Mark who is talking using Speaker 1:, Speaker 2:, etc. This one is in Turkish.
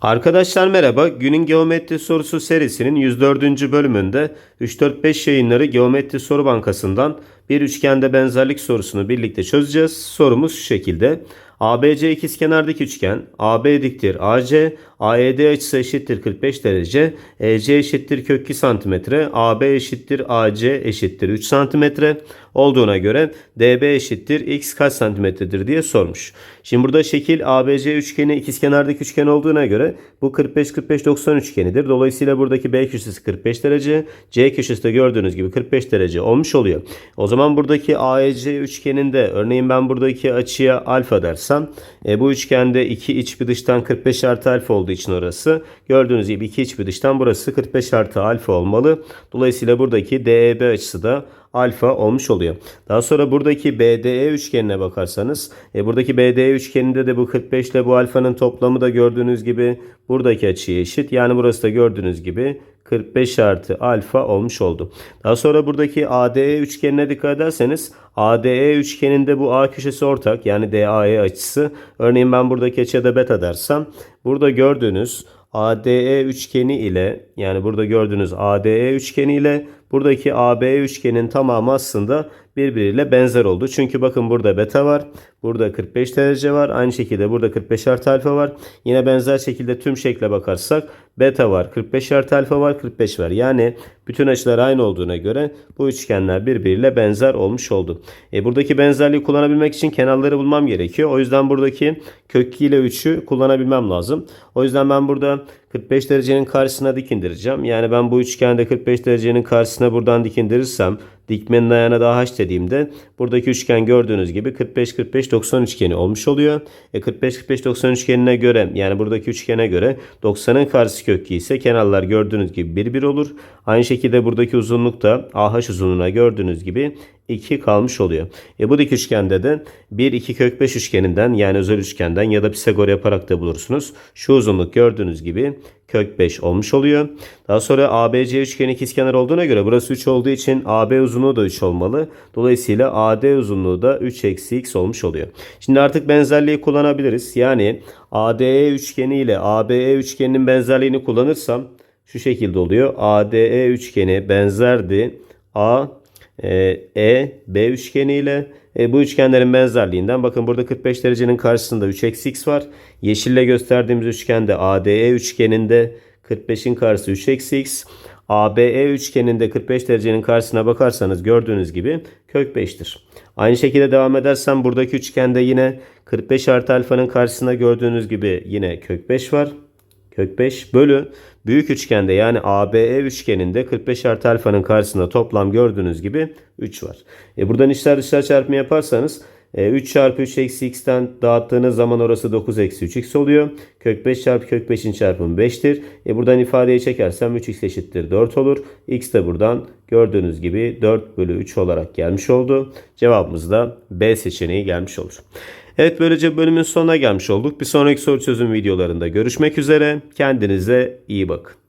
Speaker 1: Arkadaşlar merhaba. Günün geometri sorusu serisinin 104. bölümünde 3-4-5 yayınları Geometri Soru Bankası'ndan bir üçgende benzerlik sorusunu birlikte çözeceğiz. Sorumuz şu şekilde. ABC ikizkenardaki üçgen AB diktir AC, AED açısı eşittir 45 derece, EC eşittir kök 2 santimetre, AB eşittir AC eşittir 3 santimetre olduğuna göre DB eşittir x kaç santimetredir diye sormuş. Şimdi burada şekil ABC üçgeni ikizkenardaki üçgen olduğuna göre bu 45-45-90 üçgenidir. Dolayısıyla buradaki B köşesi 45 derece, C köşesi de gördüğünüz gibi 45 derece olmuş oluyor. O zaman buradaki AEC üçgeninde örneğin ben buradaki açıya alfa dersem e, bu üçgende iki iç bir dıştan 45 artı alfa olduğu için orası gördüğünüz gibi iki iç bir dıştan burası 45 artı alfa olmalı. Dolayısıyla buradaki DEB açısı da alfa olmuş oluyor. Daha sonra buradaki BDE üçgenine bakarsanız e, buradaki BDE üçgeninde de bu 45 ile bu alfanın toplamı da gördüğünüz gibi buradaki açıya eşit. Yani burası da gördüğünüz gibi 45 artı alfa olmuş oldu. Daha sonra buradaki ADE üçgenine dikkat ederseniz ADE üçgeninde bu A köşesi ortak yani DAE açısı. Örneğin ben buradaki açıya da beta dersem burada gördüğünüz ADE üçgeni ile yani burada gördüğünüz ADE üçgeni ile buradaki AB üçgenin tamamı aslında birbiriyle benzer oldu. Çünkü bakın burada beta var. Burada 45 derece var. Aynı şekilde burada 45 artı alfa var. Yine benzer şekilde tüm şekle bakarsak beta var. 45 artı alfa var. 45 var. Yani bütün açılar aynı olduğuna göre bu üçgenler birbiriyle benzer olmuş oldu. E, buradaki benzerliği kullanabilmek için kenarları bulmam gerekiyor. O yüzden buradaki kök 2 ile 3'ü kullanabilmem lazım. O yüzden ben burada 45 derecenin karşısına dik indireceğim. Yani ben bu üçgende 45 derecenin karşısına buradan dik indirirsem dikmenin ayağına daha h dediğimde buradaki üçgen gördüğünüz gibi 45-45-90 üçgeni olmuş oluyor. E 45-45-90 üçgenine göre yani buradaki üçgene göre 90'ın karşısı kök ise kenarlar gördüğünüz gibi 1 1 olur. Aynı şekilde buradaki uzunluk da AH uzunluğuna gördüğünüz gibi 2 kalmış oluyor. E bu dik üçgende de 1 2 kök 5 üçgeninden yani özel üçgenden ya da Pisagor yaparak da bulursunuz. Şu uzunluk gördüğünüz gibi kök 5 olmuş oluyor. Daha sonra ABC üçgeni ikizkenar olduğuna göre burası 3 olduğu için AB uzunluğu da 3 olmalı. Dolayısıyla AD uzunluğu da 3 eksi x olmuş oluyor. Şimdi artık benzerliği kullanabiliriz. Yani ADE üçgeni ile ABE üçgeninin benzerliğini kullanırsam şu şekilde oluyor. ADE üçgeni benzerdi. A e B üçgeni ile e, bu üçgenlerin benzerliğinden bakın burada 45 derecenin karşısında 3 eksi x var. Yeşille gösterdiğimiz üçgende ADE üçgeninde 45'in karşısı 3 eksi x. ABE üçgeninde 45 derecenin karşısına bakarsanız gördüğünüz gibi kök 5'tir. Aynı şekilde devam edersem buradaki üçgende yine 45 artı alfanın karşısında gördüğünüz gibi yine kök 5 var. Kök 5 bölü büyük üçgende yani ABE üçgeninde 45 artı alfanın karşısında toplam gördüğünüz gibi 3 var. E buradan içler dışlar çarpımı yaparsanız 3 çarpı 3 eksi x'ten dağıttığınız zaman orası 9 eksi 3x oluyor. Kök 5 çarpı kök 5'in çarpımı 5'tir. E buradan ifadeyi çekersem 3x eşittir 4 olur. x de buradan gördüğünüz gibi 4 bölü 3 olarak gelmiş oldu. Cevabımız da B seçeneği gelmiş olur. Evet böylece bölümün sonuna gelmiş olduk. Bir sonraki soru çözüm videolarında görüşmek üzere. Kendinize iyi bakın.